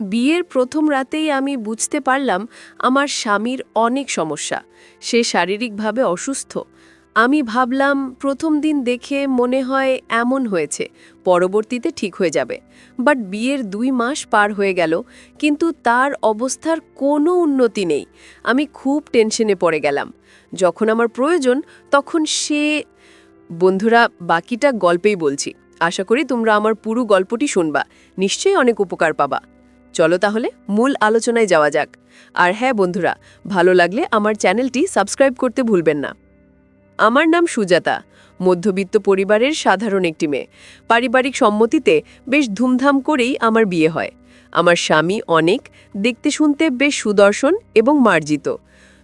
বিয়ের প্রথম রাতেই আমি বুঝতে পারলাম আমার স্বামীর অনেক সমস্যা। সে শারীরিকভাবে অসুস্থ। আমি ভাবলাম, প্রথম দিন দেখে মনে হয় এমন হয়েছে, পরবর্তীতে ঠিক হয়ে যাবে। বাট বিয়ের দুই মাস পার হয়ে গেল, কিন্তু তার অবস্থার কোনো উন্নতি নেই। আমি খুব টেনশনে পড়ে গেলাম। যখন আমার প্রয়োজন, তখন সে, বন্ধুরা, বাকিটা গল্পেই বলছি। আশা করি তোমরা আমার পুরো গল্পটি শুনবা। নিশ্চয়ই অনেক উপকার পাবা। চলো তাহলে মূল আলোচনায় যাওয়া যাক। আর হ্যাঁ বন্ধুরা, ভালো লাগলে আমার চ্যানেলটি সাবস্ক্রাইব করতে ভুলবেন না। আমার নাম সুজাতা, মধ্যবিত্ত পরিবারের সাধারণ একটি মেয়ে। পারিবারিক সম্মতিতে বেশ ধুমধাম করেই আমার বিয়ে হয়। আমার স্বামী অনেক, দেখতে শুনতে বেশ সুদর্শন এবং মার্জিত।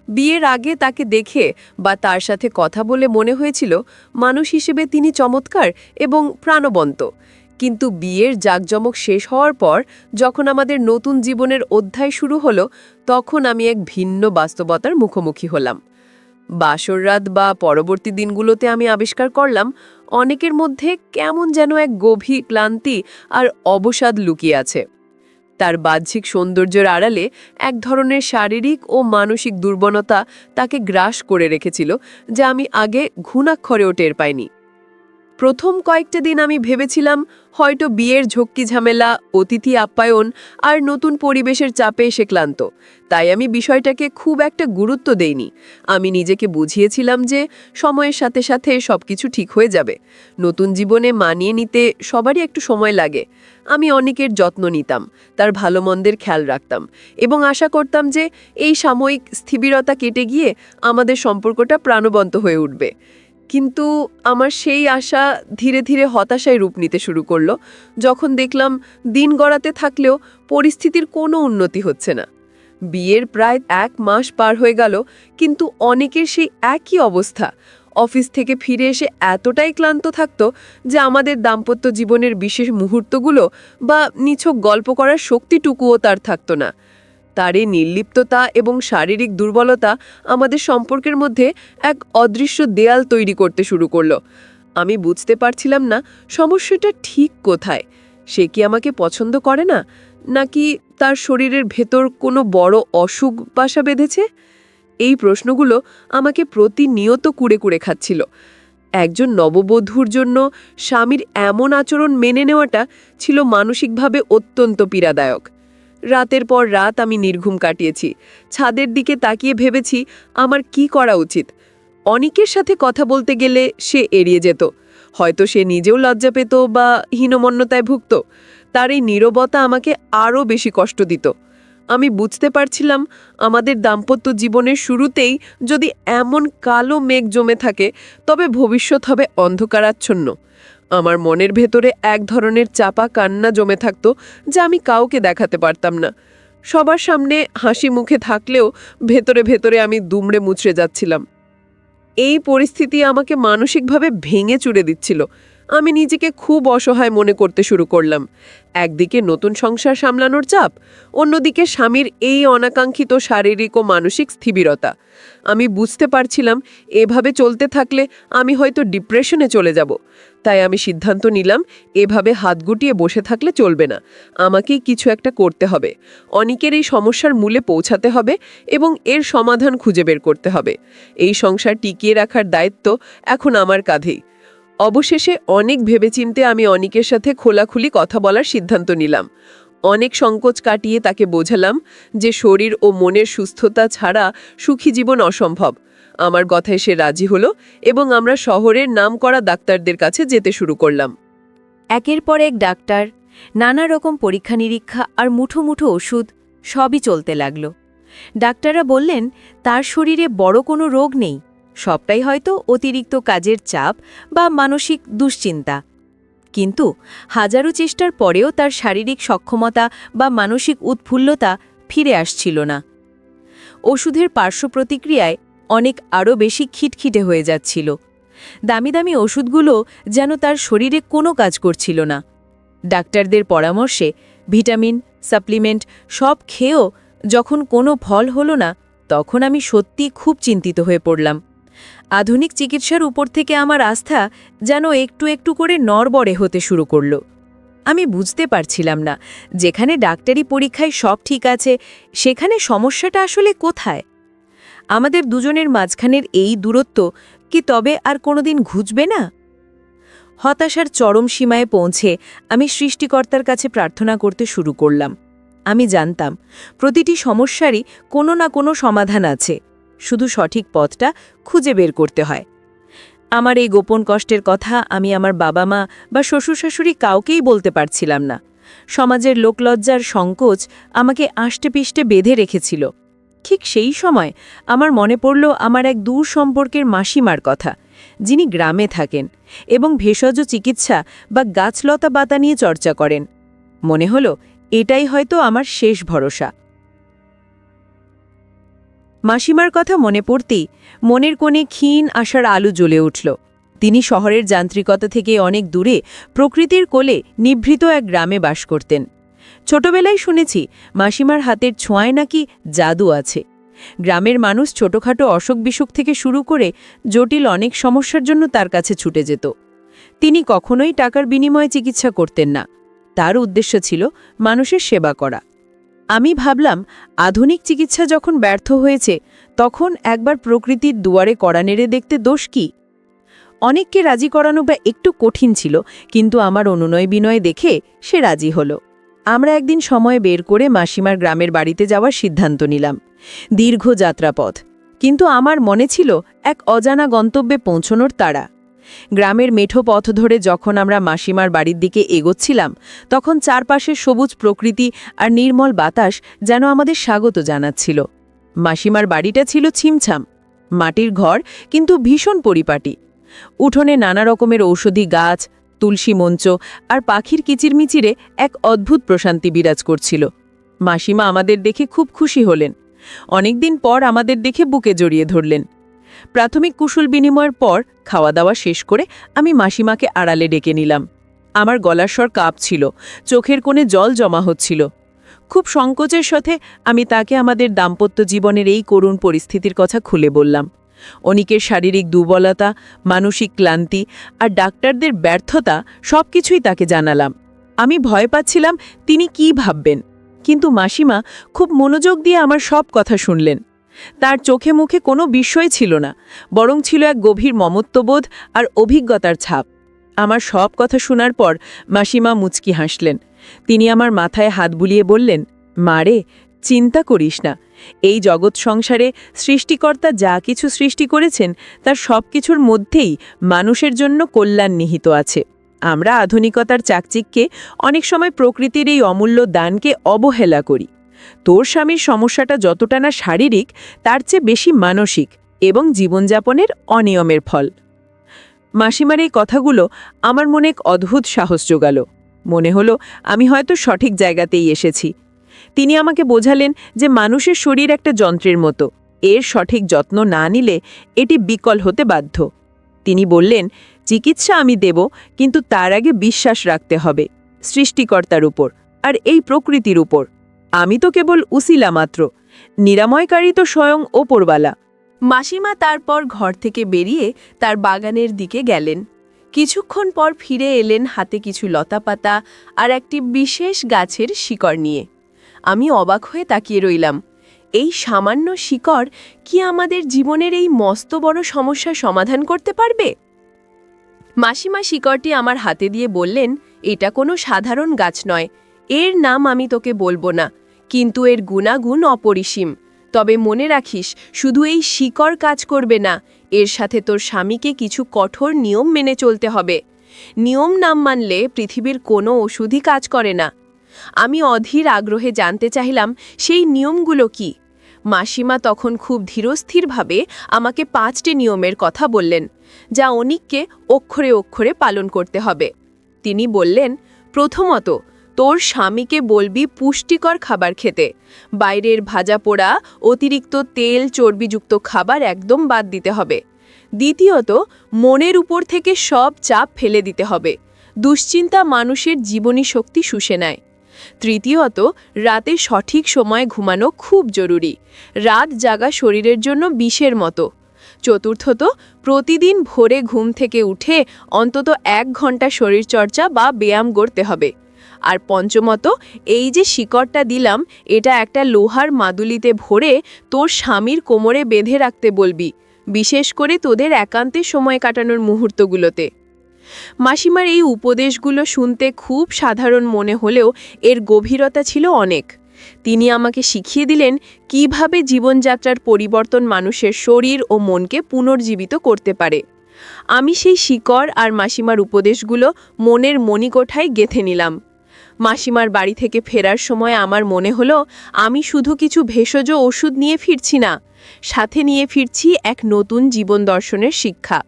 বিয়ের আগে তাকে দেখে বা তার সাথে কথা বলে মনে হয়েছিল, মানুষ হিসেবে তিনি চমৎকার এবং প্রাণবন্ত। কিন্তু বিয়ের জাঁকজমক শেষ হওয়ার পর যখন আমাদের নতুন জীবনের অধ্যায় শুরু হলো, তখন আমি এক ভিন্ন বাস্তবতার মুখোমুখি হলাম। বাসররাত বা পরবর্তী দিনগুলোতে আমি আবিষ্কার করলাম, অনেকের মধ্যে কেমন যেন এক গভীর ক্লান্তি আর অবসাদ লুকিয়ে আছে। তার বাহ্যিক সৌন্দর্যের আড়ালে এক ধরনের শারীরিক ও মানসিক দুর্বলতা তাকে গ্রাস করে রেখেছিল, যা আমি আগে ঘুণাক্ষরেও টের পাইনি। প্রথম কয়েকটা দিন আমি ভেবেছিলাম হয়তো বিয়ের ঝক্কি ঝামেলা, অতিথি আপ্যায়ন আর নতুন পরিবেশের চাপে এসে ক্লান্ত। তাই আমি বিষয়টাকে খুব একটা গুরুত্ব দেইনি। আমি নিজেকে বুঝিয়েছিলাম যে সময়ের সাথে সাথে সবকিছু ঠিক হয়ে যাবে। নতুন জীবনে মানিয়ে নিতে সবারই একটু সময় লাগে। আমি অনেকের যত্ন নিতাম, তার ভালো মন্দের খেয়াল রাখতাম এবং আশা করতাম যে এই সাময়িক স্থিবিরতা কেটে গিয়ে আমাদের সম্পর্কটা প্রাণবন্ত হয়ে উঠবে। কিন্তু আমার সেই আশা ধীরে ধীরে হতাশায় রূপ নিতে শুরু করল, যখন দেখলাম দিন গড়াতে থাকলেও পরিস্থিতির কোনো উন্নতি হচ্ছে না। বিয়ের প্রায় এক মাস পার হয়ে গেল, কিন্তু অনেকের সেই একই অবস্থা। অফিস থেকে ফিরে এসে এতটাই ক্লান্ত থাকতো যে আমাদের দাম্পত্য জীবনের বিশেষ মুহূর্তগুলো বা নিছক গল্প করার শক্তিটুকুও তার থাকতো না। তার এই নির্লিপ্ততা এবং শারীরিক দুর্বলতা আমাদের সম্পর্কের মধ্যে এক অদৃশ্য দেয়াল তৈরি করতে শুরু করল। আমি বুঝতে পারছিলাম না, সমস্যাটা ঠিক কোথায়? সে কি আমাকে পছন্দ করে না? নাকি তার শরীরের ভেতর কোনো বড় অসুখ বাসা বেঁধেছে? এই প্রশ্নগুলো আমাকে প্রতিনিয়ত কুড়ে কুড়ে খাচ্ছিল। একজন নববধূর জন্য স্বামীর এমন আচরণ মেনে নেওয়াটা ছিল মানসিকভাবে অত্যন্ত পীড়াদায়ক। রাতের পর রাত আমি নির্ঘুম কাটিয়েছি। ছাদের দিকে তাকিয়ে ভেবেছি, আমার কি করা উচিত? অনেকের সাথে কথা বলতে গেলে সে এড়িয়ে যেত। হয়তো সে নিজেও লজ্জা পেত বা হীনমন্যতায় ভুগত। তার এই নীরবতা আমাকে আরও বেশি কষ্ট দিত। আমি বুঝতে পারছিলাম, আমাদের দাম্পত্য জীবনের শুরুতেই যদি এমন কালো মেঘ জমে থাকে, তবে ভবিষ্যৎ হবে অন্ধকারাচ্ছন্ন। আমার মনের ভেতরে এক ধরনের চাপা কান্না জমে থাকতো যা আমি কাউকে দেখাতে পারতাম না। সবার সামনে হাসি মুখে থাকলেও ভেতরে ভেতরে আমি দুমড়ে মুচড়ে যাচ্ছিলাম। এই পরিস্থিতি আমাকে মানসিকভাবে ভেঙে চুড়ে দিচ্ছিল। আমি নিজেকে খুব অসহায় মনে করতে শুরু করলাম। একদিকে নতুন সংসার সামলানোর চাপ, অন্যদিকে স্বামীর এই অনাকাঙ্ক্ষিত শারীরিক ও মানসিক স্থিবিরতা। আমি বুঝতে পারছিলাম, এভাবে চলতে থাকলে আমি হয়তো ডিপ্রেশনে চলে যাব। তাই আমি সিদ্ধান্ত নিলাম, এভাবে হাত গুটিয়ে বসে থাকলে চলবে না। আমাকেই কিছু একটা করতে হবে। অনেকের এই সমস্যার মূলে পৌঁছাতে হবে এবং এর সমাধান খুঁজে বের করতে হবে। এই সংসার টিকিয়ে রাখার দায়িত্ব এখন আমার কাঁধেই। অবশেষে অনেক ভেবেচিন্তে আমি অনিকের সাথে খোলাখুলি কথা বলার সিদ্ধান্ত নিলাম। অনেক সংকোচ কাটিয়ে তাকে বোঝালাম যে শরীর ও মনের সুস্থতা ছাড়া সুখী জীবন অসম্ভব। আমার কথায় সে রাজি হলো এবং আমরা শহরের নামকরা ডাক্তারদের কাছে যেতে শুরু করলাম। একের পর এক ডাক্তার, নানা রকম পরীক্ষা নিরীক্ষা আর মুঠো মুঠো ওষুধ, সবই চলতে লাগল। ডাক্তাররা বললেন, তার শরীরে বড় কোনো রোগ নেই। সবটাই হয়তো অতিরিক্ত কাজের চাপ বা মানসিক দুশ্চিন্তা। কিন্তু হাজারো চেষ্টার পরেও তার শারীরিক সক্ষমতা বা মানসিক উৎফুল্লতা ফিরে আসছিল না। ওষুধের পার্শ্ব প্রতিক্রিয়ায় অনেক আরও বেশি খিটখিটে হয়ে যাচ্ছিল। দামি দামি ওষুধগুলো যেন তার শরীরে কোনো কাজ করছিল না। ডাক্তারদের পরামর্শে ভিটামিন, সাপ্লিমেন্ট সব খেয়েও যখন কোনো ফল হলো না, তখন আমি সত্যি খুব চিন্তিত হয়ে পড়লাম। আধুনিক চিকিৎসার উপর থেকে আমার আস্থা যেন একটু একটু করে নড়বড়ে হতে শুরু করল। আমি বুঝতে পারছিলাম না, যেখানে ডাক্তারি পরীক্ষায় সব ঠিক আছে, সেখানে সমস্যাটা আসলে কোথায়? আমাদের দুজনের মাঝখানের এই দূরত্ব কি তবে আর কোনোদিন ঘুচবে না? হতাশার চরম সীমায় পৌঁছে আমি সৃষ্টিকর্তার কাছে প্রার্থনা করতে শুরু করলাম। আমি জানতাম, প্রতিটি সমস্যারই কোনো না কোনো সমাধান আছে। শুধু সঠিক পথটা খুঁজে বের করতে হয়। আমার এই গোপন কষ্টের কথা আমি আমার বাবা মা বা শ্বশুর শাশুড়ি কাউকেই বলতে পারছিলাম না। সমাজের লোকলজ্জার সংকোচ আমাকে আষ্টে পিষ্টে বেঁধে রেখেছিল। ঠিক সেই সময় আমার মনে পড়ল আমার এক দূর সম্পর্কের মাসিমার কথা, যিনি গ্রামে থাকেন এবং ভেষজ চিকিৎসা বা গাছলতা বাতা নিয়ে চর্চা করেন। মনে হলো, এটাই হয়তো আমার শেষ ভরসা। মাসিমার কথা মনে পড়তেই মনের কোণে ক্ষীণ আশার আলো জ্বলে উঠল। তিনি শহরের যান্ত্রিকতা থেকে অনেক দূরে প্রকৃতির কোলে নিভৃত এক গ্রামে বাস করতেন। ছোটবেলায় শুনেছি মাসিমার হাতের ছোঁয়ায় নাকি জাদু আছে। গ্রামের মানুষ ছোটখাটো অসুখ বিসুখ থেকে শুরু করে জটিল অনেক সমস্যার জন্য তার কাছে ছুটে যেত। তিনি কখনোই টাকার বিনিময়ে চিকিৎসা করতেন না। তার উদ্দেশ্য ছিল মানুষের সেবা করা। আমি ভাবলাম, আধুনিক চিকিৎসা যখন ব্যর্থ হয়েছে, তখন একবার প্রকৃতির দুয়ারে কড়া নেড়ে দেখতে দোষ কি? অনেককে রাজি করানো বা একটু কঠিন ছিল, কিন্তু আমার অনুনয় বিনয় দেখে সে রাজি হলো। আমরা একদিন সময় বের করে মাসিমার গ্রামের বাড়িতে যাওয়ার সিদ্ধান্ত নিলাম। দীর্ঘ যাত্রাপথ। কিন্তু আমার মনে ছিল, এক অজানা গন্তব্যে পৌঁছনোর তাড়া। গ্রামের মেঠো পথ ধরে যখন আমরা মাসিমার বাড়ির দিকে এগোচ্ছিলাম, তখন চারপাশে সবুজ প্রকৃতি আর নির্মল বাতাস যেন আমাদের স্বাগত জানাচ্ছিল। মাসিমার বাড়িটা ছিল ছিমছাম, মাটির ঘর কিন্তু ভীষণ পরিপাটি। উঠোনে নানা রকমের ঔষধি গাছ, তুলসী মঞ্চ আর পাখির কিচিরমিচিরে এক অদ্ভুত প্রশান্তি বিরাজ করছিল। মাসিমা আমাদের দেখে খুব খুশি হলেন। অনেকদিন পর আমাদের দেখে বুকে জড়িয়ে ধরলেন। প্রাথমিক কুশল বিনিময়ের পর খাওয়া দাওয়া শেষ করে আমি মাসিমাকে আড়ালে ডেকে নিলাম। আমার গলার স্বর কাঁপছিল, চোখের কোণে জল জমা হচ্ছিল। খুব সংকোচের সাথে আমি তাকে আমাদের দাম্পত্য জীবনের এই করুণ পরিস্থিতির কথা খুলে বললাম। অনিকের শারীরিক দুর্বলতা, মানসিক ক্লান্তি আর ডাক্তারদের ব্যর্থতা সবকিছুই তাকে জানালাম। আমি ভয় পাচ্ছিলাম তিনি কি ভাববেন। কিন্তু মাসিমা খুব মনোযোগ দিয়ে আমার সব কথা শুনলেন। তার চোখে মুখে কোনো বিস্ময় ছিল না, বরং ছিল এক গভীর মমত্ববোধ আর অভিজ্ঞতার ছাপ। আমার সব কথা শোনার পর মাসিমা মুচকি হাসলেন। তিনি আমার মাথায় হাত বুলিয়ে বললেন মারে চিন্তা করিস না। এই জগৎ সংসারে সৃষ্টিকর্তা যা কিছু সৃষ্টি করেছেন, তার সব কিছুর মধ্যেই মানুষের জন্য কল্যাণ নিহিত আছে। আমরা আধুনিকতার চাকচিককে অনেক সময় প্রকৃতির এই অমূল্য দানকে অবহেলা করি। তোর স্বামীর সমস্যাটা যতটা না শারীরিক, তার চেয়ে বেশি মানসিক এবং জীবনযাপনের অনিয়মের ফল। মাসিমার এই কথাগুলো আমার মনে এক অদ্ভুত সাহস জোগাল। মনে হলো, আমি হয়তো সঠিক জায়গাতেই এসেছি। তিনি আমাকে বোঝালেন যে মানুষের শরীর একটা যন্ত্রের মতো। এর সঠিক যত্ন না নিলে এটি বিকল হতে বাধ্য। তিনি বললেন, চিকিৎসা আমি দেব, কিন্তু তার আগে বিশ্বাস রাখতে হবে সৃষ্টিকর্তার উপর আর এই প্রকৃতির উপর। আমি তো কেবল উসিলা মাত্র। নিরাময়কারী তো স্বয়ং ওপরওয়ালা। মাসিমা তারপর ঘর থেকে বেরিয়ে তার বাগানের দিকে গেলেন। কিছুক্ষণ পর ফিরে এলেন হাতে কিছু লতাপাতা আর একটি বিশেষ গাছের শিকড় নিয়ে। আমি অবাক হয়ে তাকিয়ে রইলাম। এই সামান্য শিকড় কি আমাদের জীবনের এই মস্ত বড় সমস্যার সমাধান করতে পারবে? মাসিমা শিকড়টি আমার হাতে দিয়ে বললেন, এটা কোনো সাধারণ গাছ নয়। এর নাম আমি তোকে বলব না। কিন্তু এর গুণাগুণ অপরিসীম। তবে মনে রাখিস, শুধু এই শিকড় কাজ করবে না, এর সাথে তোর স্বামীকে কিছু কঠোর নিয়ম মেনে চলতে হবে। নিয়ম নাম মানলে পৃথিবীর কোনো ওষুধই কাজ করে না। আমি অধীর আগ্রহে জানতে চাইলাম, সেই নিয়মগুলো কি? মাসিমা তখন খুব ধীরস্থিরভাবে আমাকে পাঁচটি নিয়মের কথা বললেন, যা অনিককে অক্ষরে অক্ষরে পালন করতে হবে। তিনি বললেন, প্রথমত তোর স্বামীকে বলবি পুষ্টিকর খাবার খেতে। বাইরের ভাজা পোড়া, অতিরিক্ত তেল চর্বিযুক্ত খাবার একদম বাদ দিতে হবে। দ্বিতীয়ত, মনের উপর থেকে সব চাপ ফেলে দিতে হবে। দুশ্চিন্তা মানুষের জীবনী শক্তি শুষে নেয়। তৃতীয়ত, রাতে সঠিক সময়ে ঘুমানো খুব জরুরি। রাত জাগা শরীরের জন্য বিষের মতো। চতুর্থত, প্রতিদিন ভোরে ঘুম থেকে উঠে অন্তত এক ঘণ্টা শরীরচর্চা বা ব্যায়াম করতে হবে। আর পঞ্চমত, এই যে শিকড়টা দিলাম, এটা একটা লোহার মাদুলিতে ভরে তোর স্বামীর কোমরে বেঁধে রাখতে বলবি, বিশেষ করে তোদের একান্তে সময় কাটানোর মুহূর্তগুলোতে। মাসিমার এই উপদেশগুলো শুনতে খুব সাধারণ মনে হলেও এর গভীরতা ছিল অনেক। তিনি আমাকে শিখিয়ে দিলেন কীভাবে জীবনযাত্রার পরিবর্তন মানুষের শরীর ও মনকে পুনর্জীবিত করতে পারে। আমি সেই শিকড় আর মাসিমার উপদেশগুলো মনের মণিকোঠায় গেথে নিলাম। মাসিমার বাড়ি থেকে ফেরার সময় আমার মনে হলো, আমি শুধু কিছু ভেষজ ওষুধ নিয়ে ফিরছি না, সাথে নিয়ে ফিরছি এক নতুন জীবন দর্শনের শিক্ষা।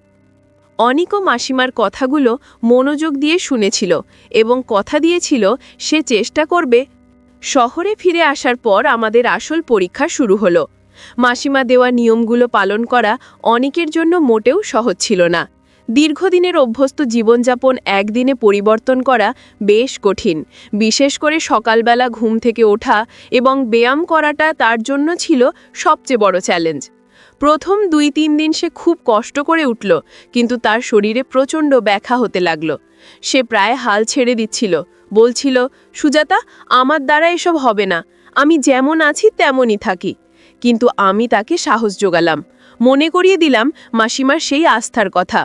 অনিকও মাসিমার কথাগুলো মনোযোগ দিয়ে শুনেছিল এবং কথা দিয়েছিল, সে চেষ্টা করবে। শহরে ফিরে আসার পর আমাদের আসল পরীক্ষা শুরু হলো। মাসিমা দেওয়া নিয়মগুলো পালন করা অনেকের জন্য মোটেও সহজ ছিল না। দীর্ঘদিনের অভ্যস্ত জীবনযাপন একদিনে পরিবর্তন করা বেশ কঠিন। বিশেষ করে সকালবেলা ঘুম থেকে ওঠা এবং ব্যায়াম করাটা তার জন্য ছিল সবচেয়ে বড় চ্যালেঞ্জ। প্রথম দুই তিন দিন সে খুব কষ্ট করে উঠল, কিন্তু তার শরীরে প্রচণ্ড ব্যাখা হতে লাগল। সে প্রায় হাল ছেড়ে দিচ্ছিল, বলছিল, সুজাতা, আমার দ্বারা এসব হবে না, আমি যেমন আছি তেমনই থাকি। কিন্তু আমি তাকে সাহস যোগালাম। মনে করিয়ে দিলাম মাসিমার সেই আস্থার কথা।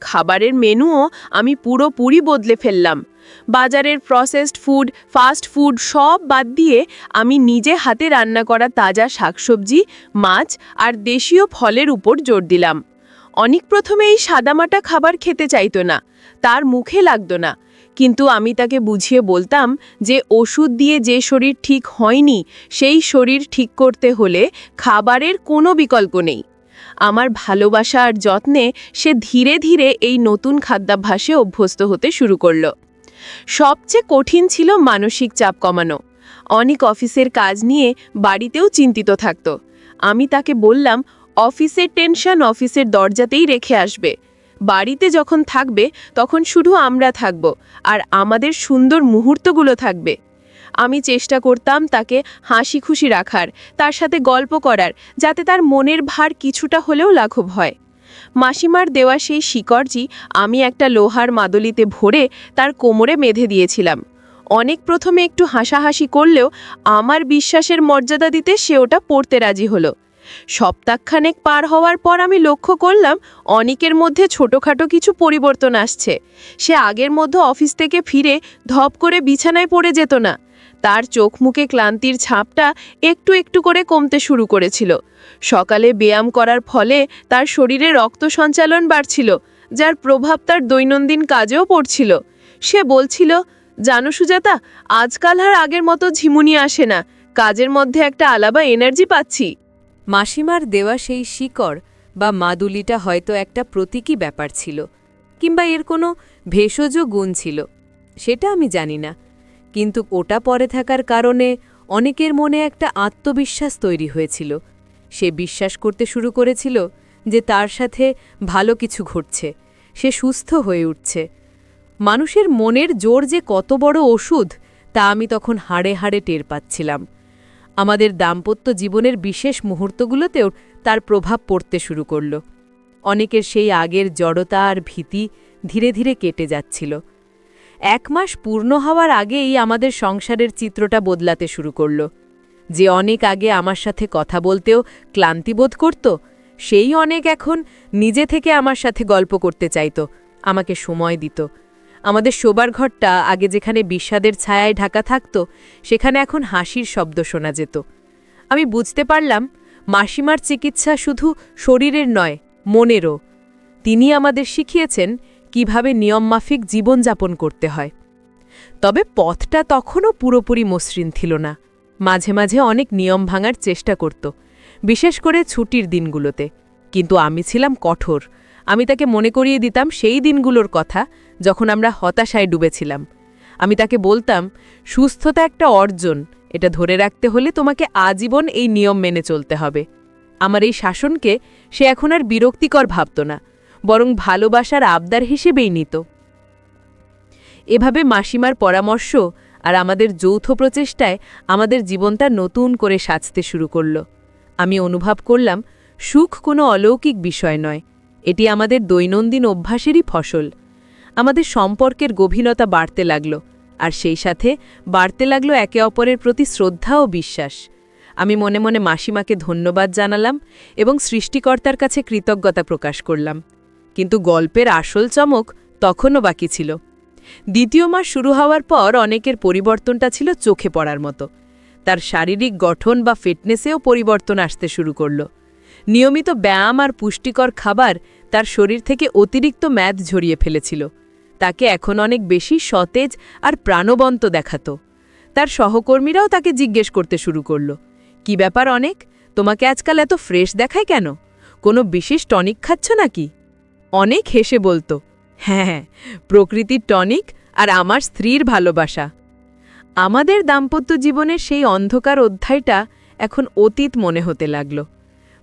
খাবারের মেনুও আমি পুরোপুরি বদলে ফেললাম। বাজারের প্রসেসড ফুড ফাস্ট ফুড সব বাদ দিয়ে আমি নিজে হাতে রান্না করা তাজা শাকসবজি, মাছ আর দেশীয় ফলের উপর জোর দিলাম। অনেক প্রথমে এই সাদামাটা খাবার খেতে চাইতো না, তার মুখে লাগতো না। কিন্তু আমি তাকে বুঝিয়ে বলতাম যে ওষুধ দিয়ে যে শরীর ঠিক হয়নি, সেই শরীর ঠিক করতে হলে খাবারের কোনো বিকল্প নেই। আমার ভালোবাসা আর যত্নে সে ধীরে ধীরে এই নতুন খাদ্যাভ্যাসে অভ্যস্ত হতে শুরু করল। সবচেয়ে কঠিন ছিল মানসিক চাপ কমানো। অনেক অফিসের কাজ নিয়ে বাড়িতেও চিন্তিত থাকত। আমি তাকে বললাম, অফিসের টেনশন অফিসের দরজাতেই রেখে আসবে। বাড়িতে যখন থাকবে, তখন শুধু আমরা থাকব, আর আমাদের সুন্দর মুহূর্তগুলো থাকবে। আমি চেষ্টা করতাম তাকে হাসি খুশি রাখার, তার সাথে গল্প করার, যাতে তার মনের ভার কিছুটা হলেও লাঘব হয়। মাসিমার দেওয়া সেই শিকড়জি আমি একটা লোহার মাদলিতে ভরে তার কোমরে বেঁধে দিয়েছিলাম। অনেক প্রথমে একটু হাসাহাসি করলেও আমার বিশ্বাসের মর্যাদা দিতে সে ওটা পড়তে রাজি হলো। সপ্তাহখানেক পার হওয়ার পর আমি লক্ষ্য করলাম অনেকের মধ্যে ছোটোখাটো কিছু পরিবর্তন আসছে। সে আগের মধ্যে অফিস থেকে ফিরে ধপ করে বিছানায় পড়ে যেত না। তার চোখ মুখে ক্লান্তির ছাপটা একটু একটু করে কমতে শুরু করেছিল। সকালে ব্যায়াম করার ফলে তার শরীরে রক্ত সঞ্চালন বাড়ছিল, যার প্রভাব তার দৈনন্দিন কাজেও পড়ছিল। সে বলছিল, জানো সুজাতা, আজকাল আর আগের মতো ঝিমুনি আসে না, কাজের মধ্যে একটা আলাদা এনার্জি পাচ্ছি। মাসিমার দেওয়া সেই শিকড় বা মাদুলিটা হয়তো একটা প্রতীকী ব্যাপার ছিল, কিংবা এর কোনো ভেষজ গুণ ছিল, সেটা আমি জানি না। কিন্তু ওটা পরে থাকার কারণে অনেকের মনে একটা আত্মবিশ্বাস তৈরি হয়েছিল। সে বিশ্বাস করতে শুরু করেছিল যে তার সাথে ভালো কিছু ঘটছে। সে সুস্থ হয়ে উঠছে। মানুষের মনের জোর যে কত বড় ওষুধ, তা আমি তখন হাড়ে হাড়ে টের পাচ্ছিলাম। আমাদের দাম্পত্য জীবনের বিশেষ মুহূর্তগুলোতেও তার প্রভাব পড়তে শুরু করল। অনেকের সেই আগের জড়তা আর ভীতি ধীরে ধীরে কেটে যাচ্ছিল। এক মাস পূর্ণ হওয়ার আগেই আমাদের সংসারের চিত্রটা বদলাতে শুরু করল। যে অনেক আগে আমার সাথে কথা বলতেও ক্লান্তিবোধ করত, সেই অনেক এখন নিজে থেকে আমার সাথে গল্প করতে চাইত, আমাকে সময় দিত। আমাদের শোবার ঘরটা আগে যেখানে বিষাদের ছায়ায় ঢাকা থাকত, সেখানে এখন হাসির শব্দ শোনা যেত। আমি বুঝতে পারলাম, মাসিমার চিকিৎসা শুধু শরীরের নয়, মনেরও। তিনি আমাদের শিখিয়েছেন কীভাবে নিয়মমাফিক জীবনযাপন করতে হয়। তবে পথটা তখনও পুরোপুরি মসৃণ ছিল না। মাঝে মাঝে অনেক নিয়ম ভাঙার চেষ্টা করত, বিশেষ করে ছুটির দিনগুলোতে। কিন্তু আমি ছিলাম কঠোর। আমি তাকে মনে করিয়ে দিতাম সেই দিনগুলোর কথা যখন আমরা হতাশায় ডুবেছিলাম। আমি তাকে বলতাম, সুস্থতা একটা অর্জন। এটা ধরে রাখতে হলে তোমাকে আজীবন এই নিয়ম মেনে চলতে হবে। আমার এই শাসনকে সে এখন আর বিরক্তিকর ভাবত না। বরং ভালোবাসার আবদার হিসেবেই নিত। এভাবে মাসিমার পরামর্শ আর আমাদের যৌথ প্রচেষ্টায় আমাদের জীবনটা নতুন করে সাজতে শুরু করল। আমি অনুভব করলাম, সুখ কোনো অলৌকিক বিষয় নয়, এটি আমাদের দৈনন্দিন অভ্যাসেরই ফসল। আমাদের সম্পর্কের গভীরতা বাড়তে লাগল, আর সেই সাথে বাড়তে লাগল একে অপরের প্রতি শ্রদ্ধা ও বিশ্বাস। আমি মনে মনে মাসিমাকে ধন্যবাদ জানালাম এবং সৃষ্টিকর্তার কাছে কৃতজ্ঞতা প্রকাশ করলাম। কিন্তু গল্পের আসল চমক তখনও বাকি ছিল। দ্বিতীয় মাস শুরু হওয়ার পর অনেকের পরিবর্তনটা ছিল চোখে পড়ার মতো। তার শারীরিক গঠন বা ফিটনেসেও পরিবর্তন আসতে শুরু করল। নিয়মিত ব্যায়াম আর পুষ্টিকর খাবার তার শরীর থেকে অতিরিক্ত ম্যাদ ঝরিয়ে ফেলেছিল। তাকে এখন অনেক বেশি সতেজ আর প্রাণবন্ত দেখাত। তার সহকর্মীরাও তাকে জিজ্ঞেস করতে শুরু করল, কি ব্যাপার অনেক? তোমাকে আজকাল এত ফ্রেশ দেখায় কেন? কোনো বিশেষ টনিক খাচ্ছ নাকি? অনেক হেসে বলতো হ্যাঁ হ্যাঁ প্রকৃতির টনিক আর আমার স্ত্রীর ভালোবাসা। আমাদের দাম্পত্য জীবনের সেই অন্ধকার অধ্যায়টা এখন অতীত মনে হতে লাগল।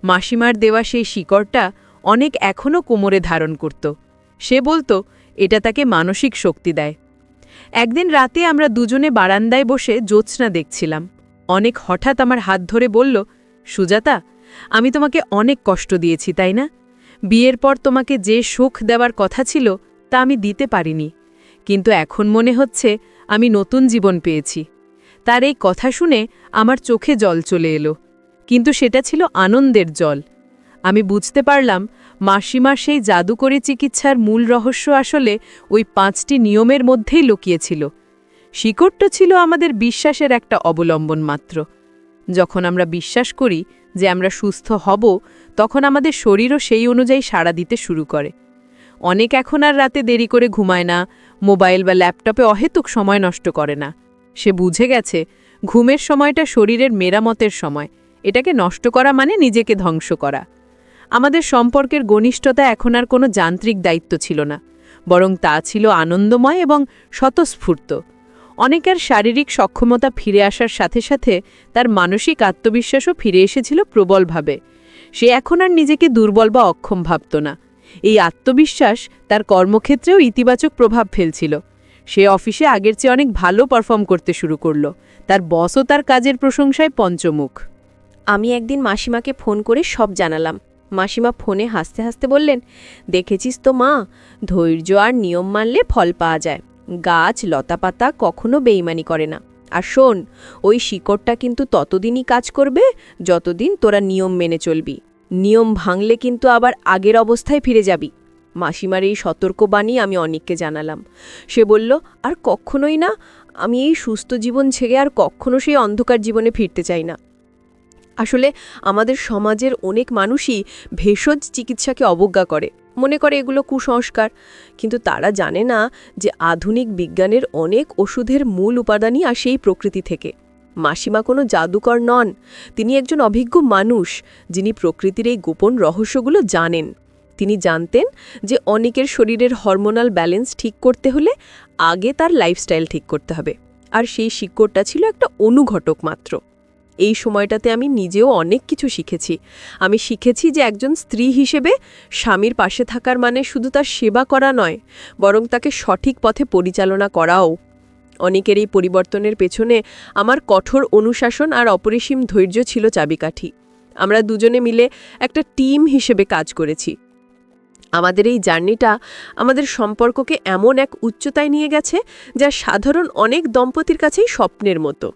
মাসিমার দেওয়া সেই শিকড়টা অনেক এখনও কোমরে ধারণ করত। সে বলতো, এটা তাকে মানসিক শক্তি দেয়। একদিন রাতে আমরা দুজনে বারান্দায় বসে জ্যোৎস্না দেখছিলাম। অনেক হঠাৎ আমার হাত ধরে বলল, সুজাতা, আমি তোমাকে অনেক কষ্ট দিয়েছি, তাই না? বিয়ের পর তোমাকে যে সুখ দেওয়ার কথা ছিল তা আমি দিতে পারিনি। কিন্তু এখন মনে হচ্ছে আমি নতুন জীবন পেয়েছি। তার এই কথা শুনে আমার চোখে জল চলে এলো। কিন্তু সেটা ছিল আনন্দের জল। আমি বুঝতে পারলাম মাসিমার সেই জাদুকরী চিকিৎসার মূল রহস্য আসলে ওই পাঁচটি নিয়মের মধ্যেই লুকিয়েছিল শিকড়টা ছিল আমাদের বিশ্বাসের একটা অবলম্বন মাত্র। যখন আমরা বিশ্বাস করি যে আমরা সুস্থ হব তখন আমাদের শরীরও সেই অনুযায়ী সাড়া দিতে শুরু করে। অনেক এখন আর রাতে দেরি করে ঘুমায় না, মোবাইল বা ল্যাপটপে অহেতুক সময় নষ্ট করে না। সে বুঝে গেছে, ঘুমের সময়টা শরীরের মেরামতের সময়। এটাকে নষ্ট করা মানে নিজেকে ধ্বংস করা। আমাদের সম্পর্কের ঘনিষ্ঠতা এখন আর কোনো যান্ত্রিক দায়িত্ব ছিল না, বরং তা ছিল আনন্দময় এবং স্বতঃস্ফূর্ত। অনেকের শারীরিক সক্ষমতা ফিরে আসার সাথে সাথে তার মানসিক আত্মবিশ্বাসও ফিরে এসেছিল প্রবলভাবে। সে এখন আর নিজেকে দুর্বল বা অক্ষম ভাবত না। এই আত্মবিশ্বাস তার কর্মক্ষেত্রেও ইতিবাচক প্রভাব ফেলছিল। সে অফিসে আগের চেয়ে অনেক ভালো পারফর্ম করতে শুরু করল। তার বসও তার কাজের প্রশংসায় পঞ্চমুখ। আমি একদিন মাসিমাকে ফোন করে সব জানালাম। মাসিমা ফোনে হাসতে হাসতে বললেন, দেখেছিস তো মা, ধৈর্য আর নিয়ম মানলে ফল পাওয়া যায়। গাছ, লতাপাতা কখনো বেইমানি করে না। আর শোন, ওই শিকড়টা কিন্তু ততদিনই কাজ করবে যতদিন তোরা নিয়ম মেনে চলবি। নিয়ম ভাঙলে কিন্তু আবার আগের অবস্থায় ফিরে যাবি। মাসিমার এই সতর্কবাণী আমি অনেককে জানালাম। সে বলল, আর কখনোই না, আমি এই সুস্থ জীবন ছেড়ে আর কখনো সেই অন্ধকার জীবনে ফিরতে চাই না। আসলে আমাদের সমাজের অনেক মানুষই ভেষজ চিকিৎসাকে অবজ্ঞা করে। মনে করে এগুলো কুসংস্কার। কিন্তু তারা জানে না যে আধুনিক বিজ্ঞানের অনেক ওষুধের মূল উপাদানই আসে এই প্রকৃতি থেকে। মাসিমা কোনো জাদুকর নন, তিনি একজন অভিজ্ঞ মানুষ, যিনি প্রকৃতির এই গোপন রহস্যগুলো জানেন। তিনি জানতেন যে অনেকের শরীরের হরমোনাল ব্যালেন্স ঠিক করতে হলে আগে তার লাইফস্টাইল ঠিক করতে হবে, আর সেই শিকড়টা ছিল একটা অনুঘটক মাত্র। এই সময়টাতে আমি নিজেও অনেক কিছু শিখেছি। আমি শিখেছি যে একজন স্ত্রী হিসেবে স্বামীর পাশে থাকার মানে শুধু তার সেবা করা নয়, বরং তাকে সঠিক পথে পরিচালনা করাও। অনেকের এই পরিবর্তনের পেছনে আমার কঠোর অনুশাসন আর অপরিসীম ধৈর্য ছিল চাবিকাঠি। আমরা দুজনে মিলে একটা টিম হিসেবে কাজ করেছি। আমাদের এই জার্নিটা আমাদের সম্পর্ককে এমন এক উচ্চতায় নিয়ে গেছে যা সাধারণ অনেক দম্পতির কাছেই স্বপ্নের মতো।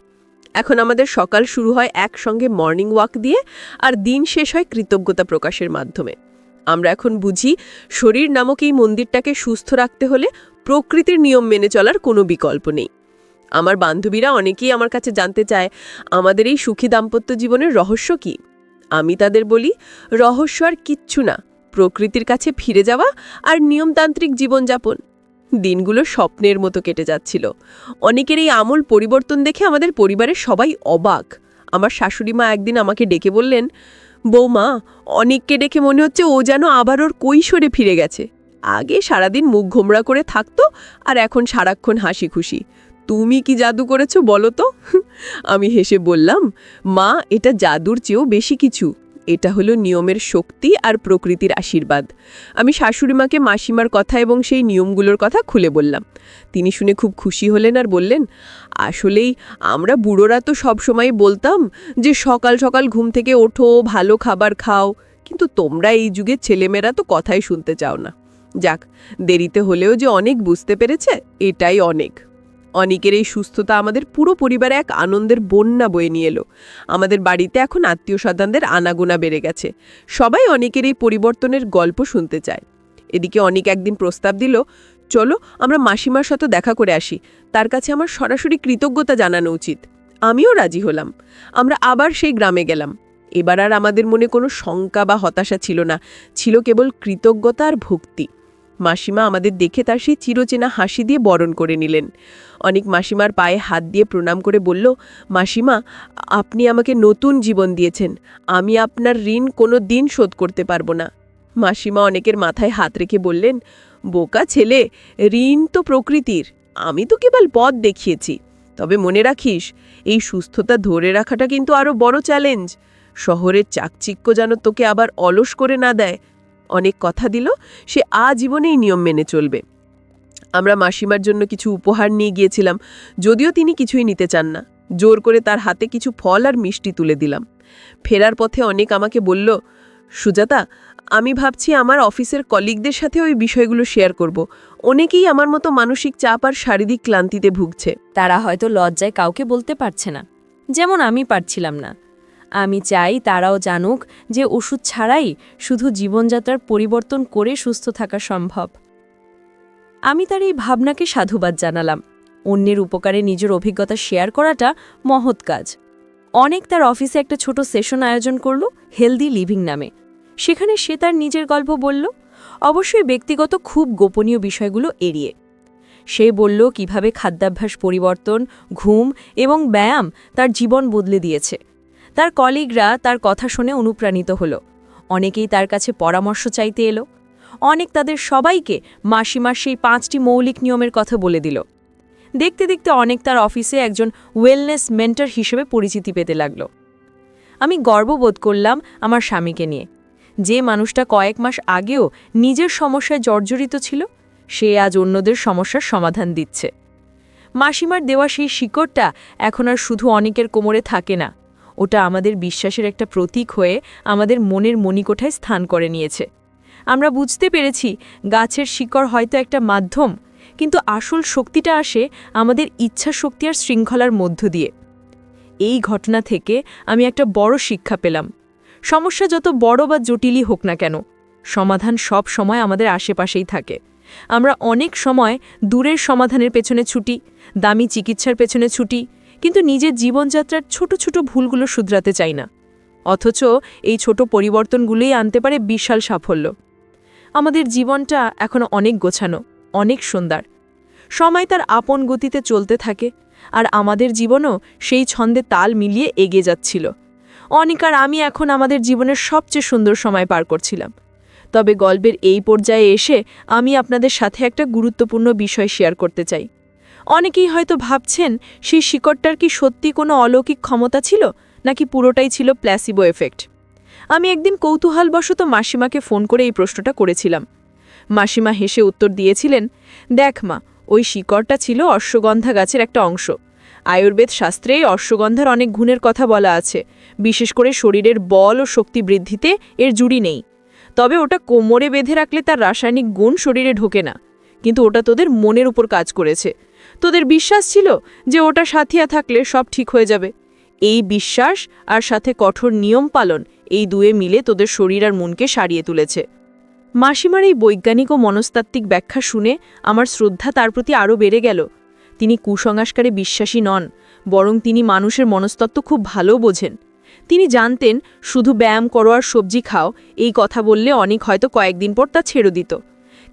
এখন আমাদের সকাল শুরু হয় একসঙ্গে মর্নিং ওয়াক দিয়ে আর দিন শেষ হয় কৃতজ্ঞতা প্রকাশের মাধ্যমে। আমরা এখন বুঝি শরীর নামক এই মন্দিরটাকে সুস্থ রাখতে হলে প্রকৃতির নিয়ম মেনে চলার কোনো বিকল্প নেই। আমার বান্ধবীরা অনেকেই আমার কাছে জানতে চায়, আমাদের এই সুখী দাম্পত্য জীবনের রহস্য কি? আমি তাদের বলি, রহস্য আর কিচ্ছু না, প্রকৃতির কাছে ফিরে যাওয়া আর নিয়মতান্ত্রিক জীবনযাপন। দিনগুলো স্বপ্নের মতো কেটে যাচ্ছিল। অনেকের এই আমূল পরিবর্তন দেখে আমাদের পরিবারের সবাই অবাক। আমার শাশুড়ি মা একদিন আমাকে ডেকে বললেন, বৌমা, অনেককে ডেকে মনে হচ্ছে ও যেন আবার ওর কৈশোরে ফিরে গেছে। আগে সারাদিন মুখ ঘোমরা করে থাকতো আর এখন সারাক্ষণ হাসি খুশি। তুমি কি জাদু করেছ বলো তো? আমি হেসে বললাম, মা, এটা জাদুর চেয়েও বেশি কিছু। এটা হলো নিয়মের শক্তি আর প্রকৃতির আশীর্বাদ। আমি শাশুড়িমাকে মাসিমার কথা এবং সেই নিয়মগুলোর কথা খুলে বললাম। তিনি শুনে খুব খুশি হলেন আর বললেন, আসলেই আমরা বুড়োরা তো সবসময় বলতাম যে সকাল সকাল ঘুম থেকে ওঠো, ভালো খাবার খাও। কিন্তু তোমরা এই যুগের ছেলেমেয়েরা তো কথাই শুনতে চাও না। যাক, দেরিতে হলেও যে অনেক বুঝতে পেরেছে, এটাই অনেক। অনেকের এই সুস্থতা আমাদের পুরো পরিবারে এক আনন্দের বন্যা বয়ে নিয়ে এলো। আমাদের বাড়িতে এখন আত্মীয় স্বজনদের আনাগোনা বেড়ে গেছে। সবাই অনেকের এই পরিবর্তনের গল্প শুনতে চায়। এদিকে অনেক একদিন প্রস্তাব দিল, চলো, আমরা মাসিমার সাথে দেখা করে আসি। তার কাছে আমার সরাসরি কৃতজ্ঞতা জানানো উচিত। আমিও রাজি হলাম। আমরা আবার সেই গ্রামে গেলাম। এবার আর আমাদের মনে কোনো শঙ্কা বা হতাশা ছিল না। ছিল কেবল কৃতজ্ঞতা আর ভক্তি। মাসিমা আমাদের দেখে তার সেই চিরচেনা হাসি দিয়ে বরণ করে নিলেন। অনেক মাসিমার পায়ে হাত দিয়ে প্রণাম করে বলল, মাসিমা, আপনি আমাকে নতুন জীবন দিয়েছেন। আমি আপনার ঋণ কোনো দিন শোধ করতে পারব না। মাসিমা অনেকের মাথায় হাত রেখে বললেন, বোকা ছেলে, ঋণ তো প্রকৃতির। আমি তো কেবল পথ দেখিয়েছি। তবে মনে রাখিস, এই সুস্থতা ধরে রাখাটা কিন্তু আরও বড় চ্যালেঞ্জ শহরের চাকচিক্য যেন তোকে আবার অলস করে না দেয়। অনেক কথা দিল, সে আজীবনেই নিয়ম মেনে চলবে। আমরা মাসিমার জন্য কিছু উপহার নিয়ে গিয়েছিলাম, যদিও তিনি কিছুই নিতে চান না। জোর করে তার হাতে কিছু ফল আর মিষ্টি তুলে দিলাম। ফেরার পথে অনেক আমাকে বলল, সুজাতা, আমি ভাবছি আমার অফিসের কলিগদের সাথে ওই বিষয়গুলো শেয়ার করব। অনেকেই আমার মতো মানসিক চাপ আর শারীরিক ক্লান্তিতে ভুগছে। তারা হয়তো লজ্জায় কাউকে বলতে পারছে না। যেমন আমি পারছিলাম না। আমি চাই তারাও জানুক যে ওষুধ ছাড়াই শুধু জীবনযাত্রার পরিবর্তন করে সুস্থ থাকা সম্ভব। আমি তার এই ভাবনাকে সাধুবাদ জানালাম। অন্যের উপকারে নিজের অভিজ্ঞতা শেয়ার করাটা মহৎ কাজ। অনেক তার অফিসে একটা ছোট সেশন আয়োজন করল হেলদি লিভিং নামে। সেখানে সে তার নিজের গল্প বলল, অবশ্যই ব্যক্তিগত খুব গোপনীয় বিষয়গুলো এড়িয়ে। সে বলল, কীভাবে খাদ্যাভ্যাস পরিবর্তন, ঘুম এবং ব্যায়াম তার জীবন বদলে দিয়েছে। তার কলিগরা তার কথা শুনে অনুপ্রাণিত হল। অনেকেই তার কাছে পরামর্শ চাইতে এলো। অনেক তাদের সবাইকে মাসিমার সেই পাঁচটি মৌলিক নিয়মের কথা বলে দিল। দেখতে দেখতে অনেক তার অফিসে একজন ওয়েলনেস মেন্টার হিসেবে পরিচিতি পেতে লাগল। আমি গর্ববোধ করলাম আমার স্বামীকে নিয়ে। যে মানুষটা কয়েক মাস আগেও নিজের সমস্যায় জর্জরিত ছিল, সে আজ অন্যদের সমস্যার সমাধান দিচ্ছে। মাসিমার দেওয়া সেই শিকড়টা এখন আর শুধু অনেকের কোমরে থাকে না। ওটা আমাদের বিশ্বাসের একটা প্রতীক হয়ে আমাদের মনের মণিকোঠায় স্থান করে নিয়েছে। আমরা বুঝতে পেরেছি গাছের শিকড় হয়তো একটা মাধ্যম, কিন্তু আসল শক্তিটা আসে আমাদের ইচ্ছা শক্তি আর শৃঙ্খলার মধ্য দিয়ে। এই ঘটনা থেকে আমি একটা বড় শিক্ষা পেলাম। সমস্যা যত বড় বা জটিলই হোক না কেন, সমাধান সব সময় আমাদের আশেপাশেই থাকে। আমরা অনেক সময় দূরের সমাধানের পেছনে ছুটি, দামি চিকিৎসার পেছনে ছুটি কিন্তু নিজের জীবনযাত্রার ছোট ছোট ভুলগুলো শুধরাতে চাই না। অথচ এই ছোট পরিবর্তনগুলোই আনতে পারে বিশাল সাফল্য। আমাদের জীবনটা এখনও অনেক গোছানো, অনেক সুন্দর। সময় তার আপন গতিতে চলতে থাকে আর আমাদের জীবনও সেই ছন্দে তাল মিলিয়ে এগিয়ে যাচ্ছিল। অনিকার আমি এখন আমাদের জীবনের সবচেয়ে সুন্দর সময় পার করছিলাম। তবে গল্পের এই পর্যায়ে এসে আমি আপনাদের সাথে একটা গুরুত্বপূর্ণ বিষয় শেয়ার করতে চাই। অনেকেই হয়তো ভাবছেন, সেই শিকড়টার কি সত্যি কোনো অলৌকিক ক্ষমতা ছিল, নাকি পুরোটাই ছিল প্ল্যাসিবো এফেক্ট আমি একদিন কৌতূহলবশত মাসিমাকে ফোন করে এই প্রশ্নটা করেছিলাম। মাসিমা হেসে উত্তর দিয়েছিলেন, দেখ মা, ওই শিকড়টা ছিল অশ্বগন্ধা গাছের একটা অংশ। আয়ুর্বেদ শাস্ত্রে অশ্বগন্ধার অনেক গুণের কথা বলা আছে। বিশেষ করে শরীরের বল ও শক্তি বৃদ্ধিতে এর জুড়ি নেই। তবে ওটা কোমরে বেঁধে রাখলে তার রাসায়নিক গুণ শরীরে ঢোকে না। কিন্তু ওটা তোদের মনের উপর কাজ করেছে। তোদের বিশ্বাস ছিল যে ওটা সাথিয়া থাকলে সব ঠিক হয়ে যাবে? এই বিশ্বাস আর সাথে কঠোর নিয়ম পালন এই দুয়ে মিলে তোদের শরীর আর মনকে সারিয়ে তুলেছে। মাসিমার এই বৈজ্ঞানিক ও মনস্তাত্ত্বিক ব্যাখ্যা শুনে আমার শ্রদ্ধা তার প্রতি আরও বেড়ে গেল। তিনি কুসংস্কারে বিশ্বাসী নন, বরং তিনি মানুষের মনস্তত্ত্ব খুব ভালো বোঝেন। তিনি জানতেন, শুধু ব্যায়াম করো আর সবজি খাও, এই কথা বললে অনেক হয়তো কয়েকদিন পর তা ছেড়ে দিত।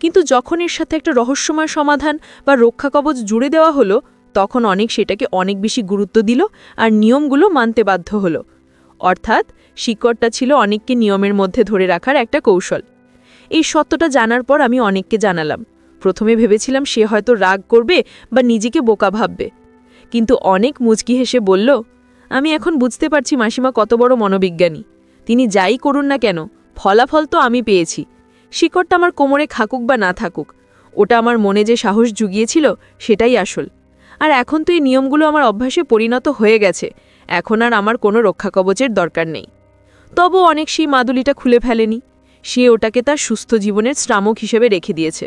কিন্তু যখন এর সাথে একটা রহস্যময় সমাধান বা রক্ষা কবচ জুড়ে দেওয়া হলো, তখন অনেক সেটাকে অনেক বেশি গুরুত্ব দিল আর নিয়মগুলো মানতে বাধ্য হলো। অর্থাৎ, শিকড়টা ছিল অনেককে নিয়মের মধ্যে ধরে রাখার একটা কৌশল। এই সত্যটা জানার পর আমি অনেককে জানালাম। প্রথমে ভেবেছিলাম সে হয়তো রাগ করবে বা নিজেকে বোকা ভাববে। কিন্তু অনেক মুচকি হেসে বলল, আমি এখন বুঝতে পারছি মাসিমা কত বড় মনোবিজ্ঞানী। তিনি যাই করুন না কেন, ফলাফল তো আমি পেয়েছি। শিকড়টা আমার কোমরে খাকুক বা না থাকুক, ওটা আমার মনে যে সাহস জুগিয়েছিল সেটাই আসল। আর এখন তো এই নিয়মগুলো আমার অভ্যাসে পরিণত হয়ে গেছে, এখন আর আমার কোনো রক্ষা কবচের দরকার নেই। তবু অনেক সেই মাদুলিটা খুলে ফেলেনি, সে ওটাকে তার সুস্থ জীবনের শ্রামক হিসেবে রেখে দিয়েছে।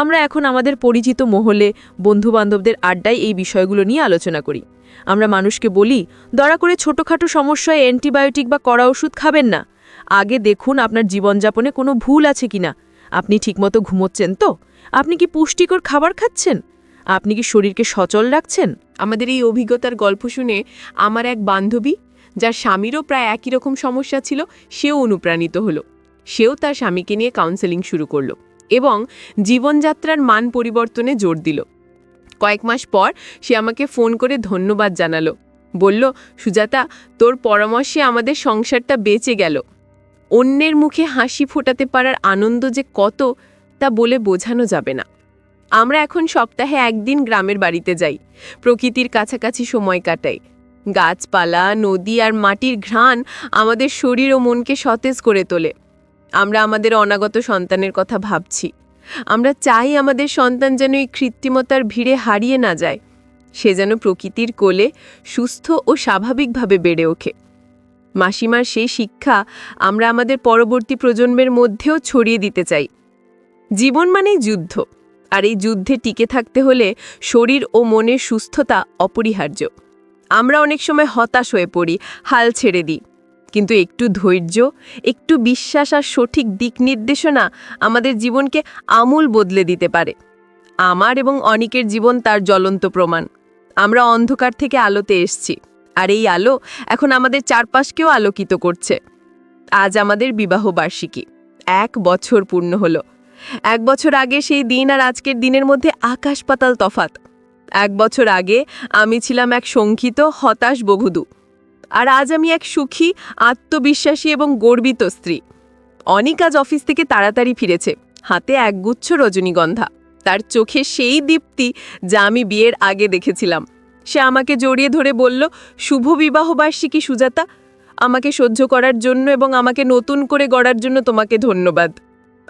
আমরা এখন আমাদের পরিচিত মহলে বন্ধুবান্ধবদের আড্ডায় এই বিষয়গুলো নিয়ে আলোচনা করি। আমরা মানুষকে বলি, দয়া করে ছোটোখাটো সমস্যায় অ্যান্টিবায়োটিক বা কড়া ওষুধ খাবেন না। আগে দেখুন আপনার জীবনযাপনে কোনো ভুল আছে কিনা। আপনি ঠিকমতো ঘুমোচ্ছেন তো? আপনি কি পুষ্টিকর খাবার খাচ্ছেন? আপনি কি শরীরকে সচল রাখছেন? আমাদের এই অভিজ্ঞতার গল্প শুনে আমার এক বান্ধবী, যার স্বামীরও প্রায় একই রকম সমস্যা ছিল, সেও অনুপ্রাণিত হলো। সেও তার স্বামীকে নিয়ে কাউন্সেলিং শুরু করল এবং জীবনযাত্রার মান পরিবর্তনে জোর দিল। কয়েক মাস পর সে আমাকে ফোন করে ধন্যবাদ জানালো। বলল, সুজাতা, তোর পরামর্শে আমাদের সংসারটা বেঁচে গেল। অন্যের মুখে হাসি ফোটাতে পারার আনন্দ যে কত, তা বলে বোঝানো যাবে না। আমরা এখন সপ্তাহে একদিন গ্রামের বাড়িতে যাই। প্রকৃতির কাছাকাছি সময় কাটাই। গাছপালা, নদী আর মাটির ঘ্রাণ আমাদের শরীর ও মনকে সতেজ করে তোলে। আমরা আমাদের অনাগত সন্তানের কথা ভাবছি। আমরা চাই আমাদের সন্তান যেন এই কৃত্রিমতার ভিড়ে হারিয়ে না যায়। সে যেন প্রকৃতির কোলে সুস্থ ও স্বাভাবিকভাবে বেড়ে ওঠে। মাসিমার সেই শিক্ষা আমরা আমাদের পরবর্তী প্রজন্মের মধ্যেও ছড়িয়ে দিতে চাই। জীবন মানেই যুদ্ধ, আর এই যুদ্ধে টিকে থাকতে হলে শরীর ও মনের সুস্থতা অপরিহার্য। আমরা অনেক সময় হতাশ হয়ে পড়ি, হাল ছেড়ে দিই। কিন্তু একটু ধৈর্য, একটু বিশ্বাস আর সঠিক দিক নির্দেশনা আমাদের জীবনকে আমূল বদলে দিতে পারে। আমার এবং অনিকের জীবন তার জ্বলন্ত প্রমাণ। আমরা অন্ধকার থেকে আলোতে এসছি। আর এই আলো এখন আমাদের চারপাশকেও আলোকিত করছে। আজ আমাদের বিবাহ বার্ষিকী। এক বছর পূর্ণ হলো। এক বছর আগে সেই দিন আর আজকের দিনের মধ্যে আকাশ পাতাল তফাত এক বছর আগে আমি ছিলাম এক শঙ্কিত, হতাশ বগুদু আর আজ আমি এক সুখী, আত্মবিশ্বাসী এবং গর্বিত স্ত্রী। অনিক আজ অফিস থেকে তাড়াতাড়ি ফিরেছে। হাতে একগুচ্ছ রজনীগন্ধা। তার চোখে সেই দীপ্তি যা আমি বিয়ের আগে দেখেছিলাম। সে আমাকে জড়িয়ে ধরে বলল, শুভ বিবাহবার্ষিকী সুজাতা। আমাকে সহ্য করার জন্য এবং আমাকে নতুন করে গড়ার জন্য তোমাকে ধন্যবাদ।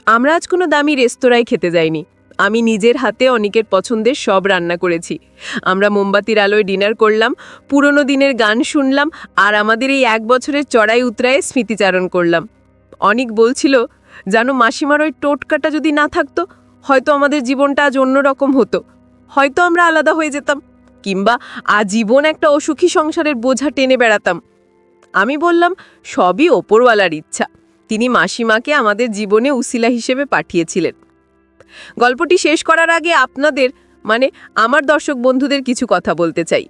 আমরা আজ কোনো দামি রেস্তোরাঁয় খেতে যাইনি। আমি নিজের হাতে অনেকের পছন্দের সব রান্না করেছি। আমরা মোমবাতির আলোয় ডিনার করলাম, পুরনো দিনের গান শুনলাম আর আমাদের এই এক বছরের চড়াই উতরায় স্মৃতিচারণ করলাম। অনেক বলছিল, জানো মাসিমার ওই টোটকাটা যদি না থাকতো, হয়তো আমাদের জীবনটা আজ অন্যরকম হতো। হয়তো আমরা আলাদা হয়ে যেতাম। কিংবা আজীবন একটা অসুখী সংসারের বোঝা টেনে বেড়াতাম। আমি বললাম, সবই ওপরওয়ালার ইচ্ছা। তিনি মাসিমাকে আমাদের জীবনে উসিলা হিসেবে পাঠিয়েছিলেন। গল্পটি শেষ করার আগে আপনাদের মানে আমার দর্শক বন্ধুদের কিছু কথা বলতে চাই।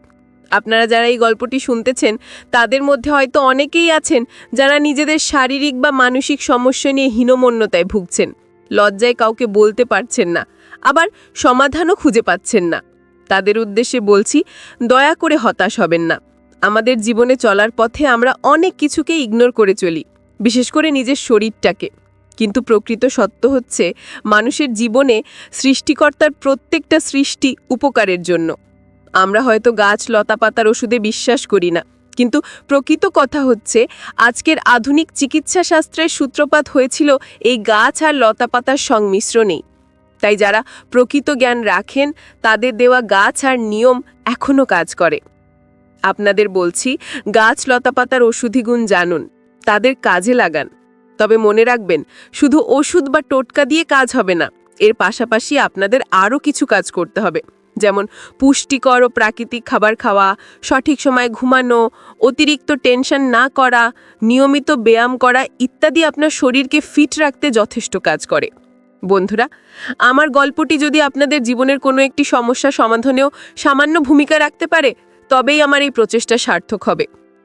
আপনারা যারা এই গল্পটি শুনতেছেন, তাদের মধ্যে হয়তো অনেকেই আছেন যারা নিজেদের শারীরিক বা মানসিক সমস্যা নিয়ে হীনমন্যতায় ভুগছেন। লজ্জায় কাউকে বলতে পারছেন না, আবার সমাধানও খুঁজে পাচ্ছেন না। তাদের উদ্দেশ্যে বলছি, দয়া করে হতাশ হবেন না। আমাদের জীবনে চলার পথে আমরা অনেক কিছুকে ইগনোর করে চলি, বিশেষ করে নিজের শরীরটাকে। কিন্তু প্রকৃত সত্য হচ্ছে, মানুষের জীবনে সৃষ্টিকর্তার প্রত্যেকটা সৃষ্টি উপকারের জন্য। আমরা হয়তো গাছ লতাপাতার ওষুধে বিশ্বাস করি না, কিন্তু প্রকৃত কথা হচ্ছে, আজকের আধুনিক চিকিৎসা শাস্ত্রের সূত্রপাত হয়েছিল এই গাছ আর লতাপাতার সংমিশ্রণেই। তাই যারা প্রকৃত জ্ঞান রাখেন, তাদের দেওয়া গাছ আর নিয়ম এখনও কাজ করে। আপনাদের বলছি, গাছ লতাপাতার ওষুধিগুণ জানুন, তাদের কাজে লাগান। তবে মনে রাখবেন, শুধু ওষুধ বা টোটকা দিয়ে কাজ হবে না, এর পাশাপাশি আপনাদের আরও কিছু কাজ করতে হবে। যেমন পুষ্টিকর ও প্রাকৃতিক খাবার খাওয়া, সঠিক সময় ঘুমানো, অতিরিক্ত টেনশন না করা, নিয়মিত ব্যায়াম করা ইত্যাদি আপনার শরীরকে ফিট রাখতে যথেষ্ট কাজ করে। বন্ধুরা, আমার গল্পটি যদি আপনাদের জীবনের কোনো একটি সমস্যা সমাধানেও সামান্য ভূমিকা রাখতে পারে, তবেই আমার এই প্রচেষ্টা সার্থক হবে।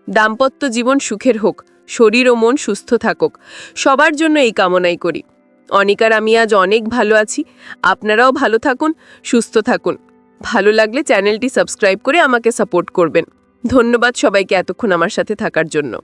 দাম্পত্য জীবন সুখের হোক, শরীর ও মন সুস্থ থাকুক, সবার জন্য এই কামনাই করি। অনিকার, আমি আজ অনেক ভালো আছি, আপনারাও ভালো থাকুন, সুস্থ থাকুন। ভালো লাগলে চ্যানেলটি সাবস্ক্রাইব করে আমাকে সাপোর্ট করবেন। ধন্যবাদ সবাইকে এতক্ষণ আমার সাথে থাকার জন্য।